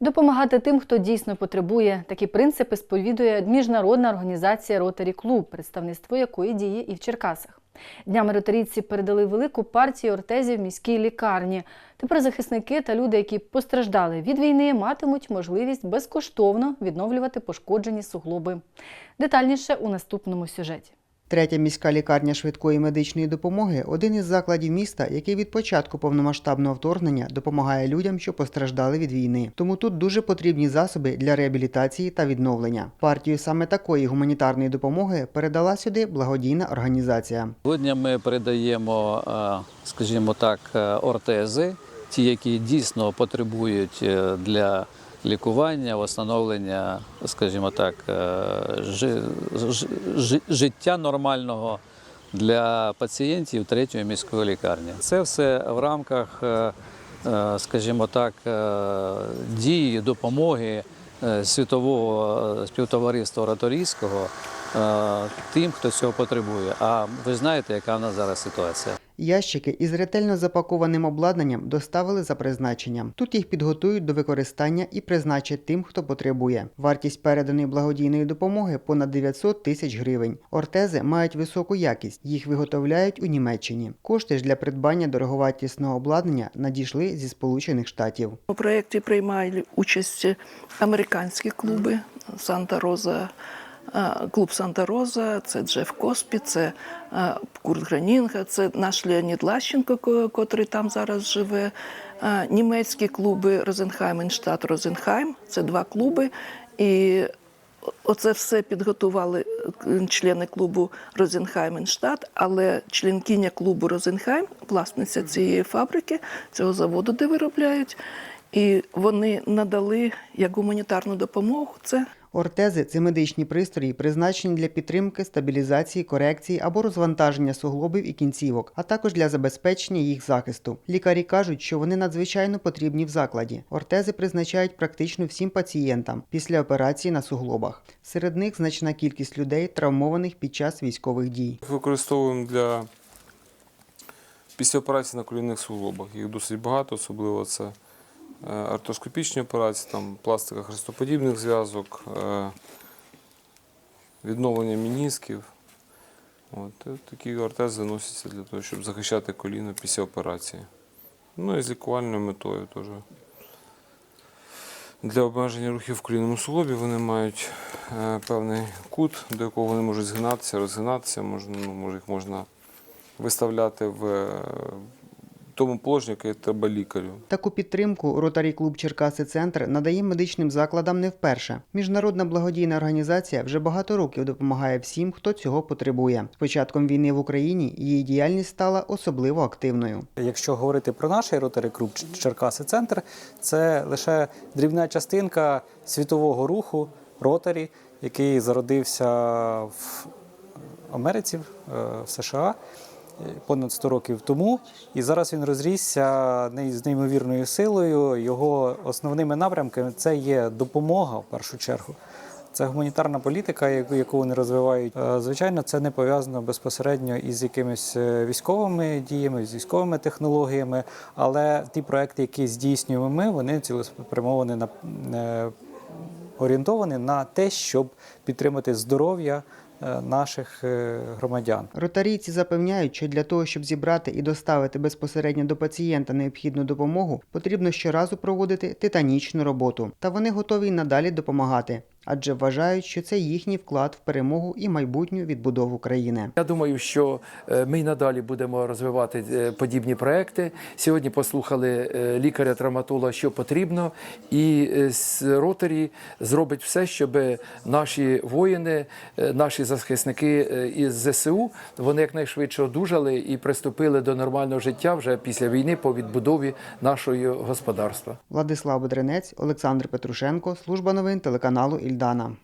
Допомагати тим, хто дійсно потребує. Такі принципи сповідує міжнародна організація Ротарі Клуб, представництво якої діє і в Черкасах. Днями ротарійці передали велику партію ортезів міській лікарні. Тепер захисники та люди, які постраждали від війни, матимуть можливість безкоштовно відновлювати пошкоджені суглоби. Детальніше у наступному сюжеті. Третя міська лікарня швидкої медичної допомоги один із закладів міста, який від початку повномасштабного вторгнення допомагає людям, що постраждали від війни. Тому тут дуже потрібні засоби для реабілітації та відновлення. Партію саме такої гуманітарної допомоги передала сюди благодійна організація. Сьогодні ми передаємо, е, скажімо так, е, ортези, ті, які дійсно потребують е, для лікування, встановлення, скажімо так, е, жи- жи- жи- життя нормального для пацієнтів третьої міської лікарні. Це все в рамках, е, е, скажімо так, дії, допомоги світового співтовариства ораторійського тим, хто цього потребує. А ви знаєте, яка в нас зараз ситуація? Ящики із ретельно запакованим обладнанням доставили за призначенням. Тут їх підготують до використання і призначать тим, хто потребує. Вартість переданої благодійної допомоги понад 900 тисяч гривень. Ортези мають високу якість. Їх виготовляють у Німеччині. Кошти ж для придбання дороговартісного обладнання надійшли зі Сполучених Штатів. У проєкті приймали участь американські клуби Санта Роза. Клуб Санта Роза, це Джеф Коспі, це Курт Гранінга, це наш Леонід Лащенко, ко- котрий там зараз живе. Німецькі клуби Розенхайм і штат Розенхайм. Це два клуби. І Оце все підготували е, члени клубу Розенхайм-Штат, але членкиня клубу Розенхайм, власниця цієї фабрики, цього заводу, де виробляють, і вони надали як гуманітарну допомогу. Це Ортези це медичні пристрої, призначені для підтримки, стабілізації, корекції або розвантаження суглобів і кінцівок, а також для забезпечення їх захисту. Лікарі кажуть, що вони надзвичайно потрібні в закладі. Ортези призначають практично всім пацієнтам після операції на суглобах. Серед них значна кількість людей, травмованих під час військових дій. Використовуємо для після операції на колінних суглобах. Їх досить багато, особливо це артроскопічні операції, там пластика хрестоподібних зв'язок, е, відновлення мінісків. От, і такі ортези носяться для того, щоб захищати коліно після операції. Ну і з лікувальною метою теж. Для обмеження рухів в колінному суглобі вони мають е, певний кут, до якого вони можуть згинатися, розгинатися, можна, ну, їх можна виставляти в е, тому положенні, яке треба лікарю. Таку підтримку Ротарі Клуб Черкаси Центр надає медичним закладам не вперше. Міжнародна благодійна організація вже багато років допомагає всім, хто цього потребує. З початком війни в Україні її діяльність стала особливо активною. Якщо говорити про наш Ротary Клуб Черкаси Центр, це лише дрібна частинка світового руху Ротарі, який зародився в Америці, в США е, понад 100 років тому. І зараз він розрісся з неймовірною силою. Його основними напрямками це є допомога в першу чергу. Це гуманітарна політика, яку, вони розвивають. Е, Звичайно, це не пов'язано безпосередньо із якимись е, військовими діями, з військовими технологіями, але ті проекти, які здійснюємо ми, вони цілеспрямовані на е, орієнтовані на те, щоб підтримати здоров'я наших е, громадян. Ротарійці запевняють, що для того, щоб зібрати і доставити безпосередньо до пацієнта необхідну допомогу, потрібно щоразу проводити титанічну роботу. Та вони готові й надалі допомагати, адже вважають, що це їхній вклад в перемогу і майбутню відбудову країни. Я думаю, що е, ми й надалі будемо розвивати е, подібні проекти. Сьогодні послухали е, лікаря-травматолога, що потрібно, і з Ротарі зробить все, щоб наші воїни, наші захисники із ЗСУ вони якнайшвидше одужали і приступили до нормального життя вже після війни по відбудові нашого господарства. Владислав Бедренець, Олександр Петрушенко, служба новин телеканалу Ільдана.